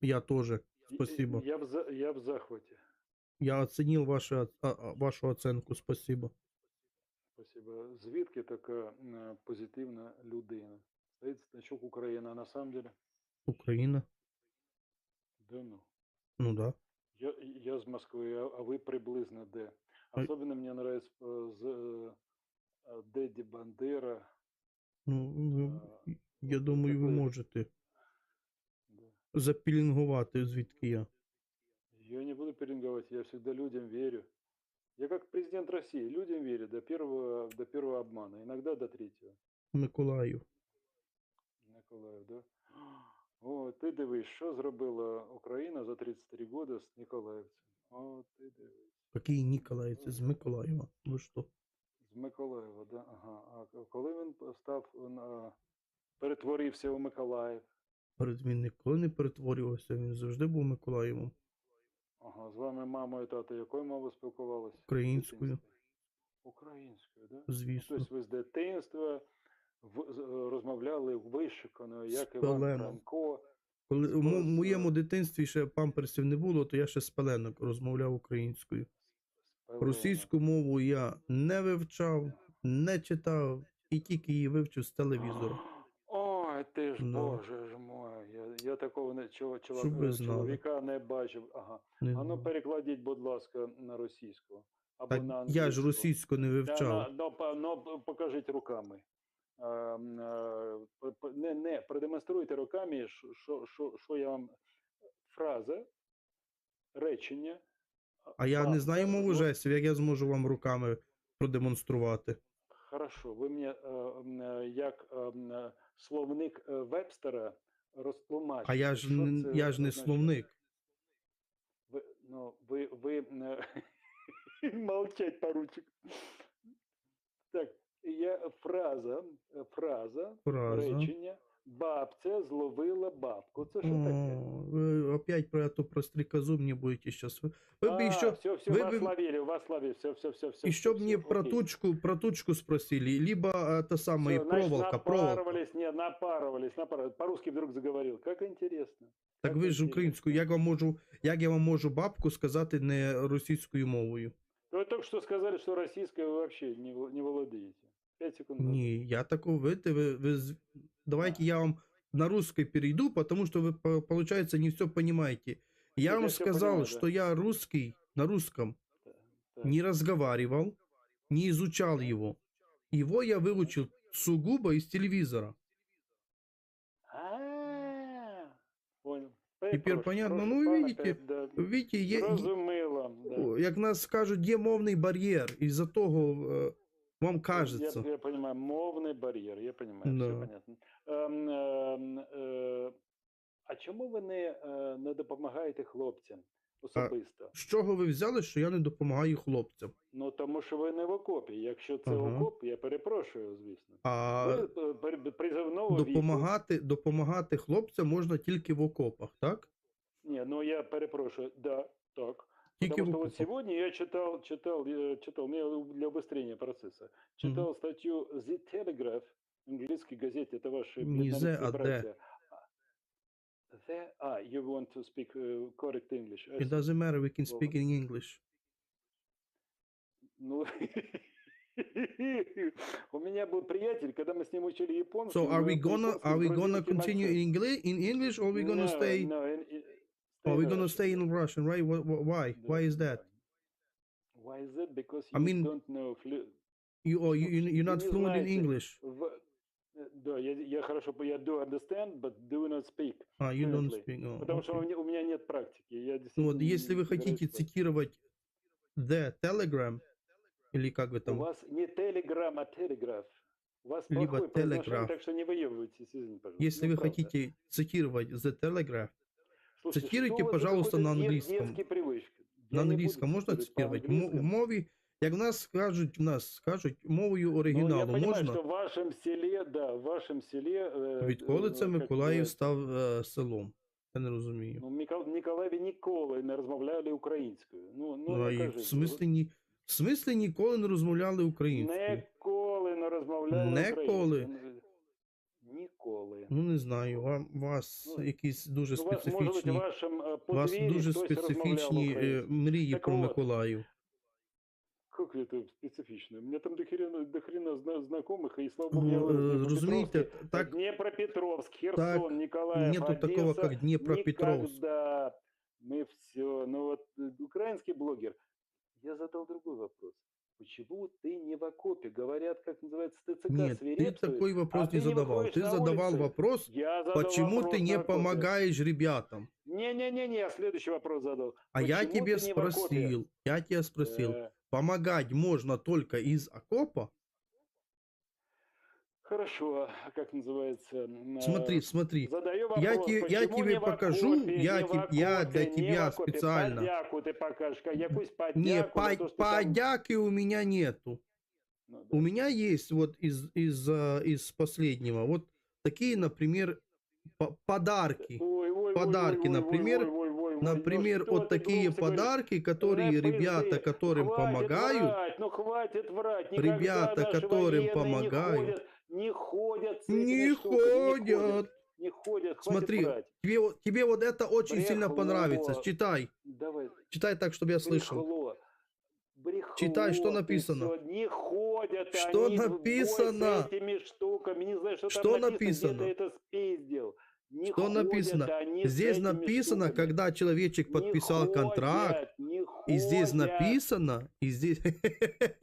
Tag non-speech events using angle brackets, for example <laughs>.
Я тоже. И- Спасибо. Я в, за- я в захвате. Я оценил ваши, оц- а- а, вашу оценку. Спасибо. Спасибо. Звідки така е, позитивна людина? Стоїть значок Україна, а на самом деле, Украина. да ну. Ну да. Я, я з Москви, а, а ви приблизно де? Ой. Особенно мне нравится э, з э, э, Дэдди Бандера. Ну, ви- а, я от думаю, ви такої- можете да. запілінгувати, звідки я. Я не буду пеленговать, я всегда людям верю. Я как президент России, людям верю до первого, до первого обмана, иногда до третьего. Миколаїв. Николаев, да? О, ти дивись, що зробила Україна за 33 года з Ніколаївцем. О, ти дивись. Який Ніколаїв? Це з Миколаєва. Ви що? З Миколаєва, да? Ага. А коли він став на перетворився у Миколаїв? Перед він ніколи не перетворювався, він завжди був Миколаєвом. Ага, з вами мама і тато якою мовою спілкувалися? в Українською. Українською, да? Ну, Звісно. Тобто ви з дитинства в, розмовляли вишикано, як. Іван Франко. Коли у моєму дитинстві ще памперсів не було, то я ще з пеленок розмовляв українською. спелено. Російську мову я не вивчав, не читав і тільки її вивчив з телевізора. Ой, ти ж Ну. боже. Я, такого не, чого, чоловіка не бачив. Ага. Не А ну перекладіть, будь ласка, на російську. Або Так на я ж російську не вивчав. ну, ну, покажіть руками. Е, м, е, Не, не, продемонструйте руками, що- що, що, я вам. Фраза, речення. А я не знаю мову жестів, як я зможу вам руками продемонструвати. Хорошо, ви мені е, е, як е, м, е, словник Вебстера розтлумачите. А я ж, це я ж не словник. Ви, ну, ви, ви <laughs> молчать, поручик. Так, я фраза, фраза, Фраза. речення. Бабця зловила бабку. Це що таке? О, вы опять про эту про стрекозу мне будете сейчас. Вы, вы бы еще, все, все, вы вас бы- ловили, вас ловили, все, все, все, все. еще мне про тучку, про тучку спросили, либо это самое проволока, проволока. Напарывались, не, напарывались, напарывались. По-русски вдруг заговорил. Как интересно. Так Как ви ж интересно. українською, як вам можу, як я вам можу бабку сказати не російською мовою? Вы только что сказали, что российское вы вообще не, вла- не владеете. Пять секунд назад. Ні, я такого, видите, ви, ви, з- давайте я вам на русский перейду, потому что вы, по- получается, не все понимаете. Я я вам всё сказал, понимаю, да. что я русский, на русском Так. не разговаривал, не изучал его. Его я выучил сугубо из телевизора. А, Понял. Теперь Прошу, понятно. прошу Ну, пана, видите, пе- да. Видите, є, є- Зрозуміло. да. о, як нас кажуть, є мовний бар'єр, і за того е, вам Я, я понимаю, мовный барьер, я понимаю, Да. все понятно. Ем, ем, е, а чому ви не, е, не допомагаєте хлопцям особисто? З чого ви взяли, що я не допомагаю хлопцям? Ну тому що ви не в окопі. Якщо це Ага. окоп, я перепрошую, звісно. А ви е, при- призовного віку. допомагати, допомагати хлопцям можна тільки в окопах, так? Не, ну я перепрошую, да, так. Потому что вот сегодня я читал, читал, э, читал, мне для убыстрения процесса, читал статью The Telegraph, английской газете, это ваши Не the, вьетнамские а the. братья. А, The, а, you want to speak uh, correct English. I It doesn't matter, we can speak in English. Ну, <laughs> у меня был приятель, когда мы с ним учили японский. So are we gonna are we gonna continue in English in English or we gonna No, stay no, in- in- or we in gonna Russian, stay in Russian, right? Wh- wh- Why? Why is that? Why is that? Because I you mean, don't know flu- You or you you- you're not fluent in. English. Да, я, я хорошо, я do understand, but do not speak. А, you don't speak. Oh, Потому что у меня, у меня нет практики. Я Ну вот, если вы хотите цитировать The Telegram, или как вы У там, вас не телеграм, а телеграф. У вас Либо телеграф. так что не выебывайтесь, извините, пожалуйста. если Ну, вы правда. хотите цитировать The Telegraph, Слушайте, цитируйте, что у вас за пожалуйста, какой-то на дет- английском. детские привычки? на Я не буду англійському можна цитировать цитувати? Мо- В по-английски. мові, як в нас скажуть, в нас скажуть мовою Ну, я оригіналу понимаю, можна? что в вашем селе, да, в вашем селе... э, Відколи э, це как Миколаїв называется, став е, селом? Я не розумію. Ну, в Микол- в Миколаєві ніколи не розмовляли українською. Ну, ну, Ну, а не і кажіть. в смислі, ні, в смислі ніколи не розмовляли українською. Ніколи не розмовляли Неколи? українською. Ніколи. Ну, не знаю, вам, вас Ну, якісь дуже У вас, може бути, специфічні, вашим е, у вас подвір'ї дуже хтось розмовляв специфічні е, українською. мрії Так про от. Миколаїв. Как это специфично? У меня там до хрена, до хрена зна- знакомых, и слава богу, Ну, я вырос в е, Днепропетровске. розумієте, так Днепропетровск, Херсон, так, Николаев, нету такого, Одесса. как Днепропетровск. Никогда мы все... Ну вот э, украинский блогер, я задал другой вопрос. Почему ты не в окопе? Говорят, как называется, ТЦК Нет, ты такой вопрос а не ты не задавал. Ты задавал улицы. вопрос, Я задал почему вопрос ты не помогаешь ребятам. Не-не-не, я следующий вопрос задал. А я Почему тебе в окопе? спросил, я тебя спросил, Э, помогать можно только из окопа? Хорошо, а как называется? м, Смотри, э, смотри, Задаю я вопрос, те- я тебе покажу, окопе, я те- я для тебя окопе? специально. Подяку ты покажешь, ка- якусь подяку Не, за по, то, что там- подяки у меня нету. Ну, да. У меня есть вот из, из, а, из последнего, вот такие, например, по- подарки. Ой, ой, подарки, ой, например, ну Например, что вот такие говоришь? подарки, которые ребята, которым Хватит помогают, врать, ну хватит врать. Ребята, которым помогают. Не ходят, не ходят не не ходят. Не ходят, Смотри, врать. тебе, вот- тебе вот это очень сильно Брехло. понравится. Читай, Давай, читай так, чтобы я слышал. Брехло. Брехло Читай, что написано. всё. Не ходят Что они написано? с этими штуками. Не знаю, что, Что там написано. написано? Это спиздил. Не Что ходят написано? они Здесь написано, штуками. когда человечек Не подписал контракт, ходят, не и здесь ходят. написано, и здесь... <laughs>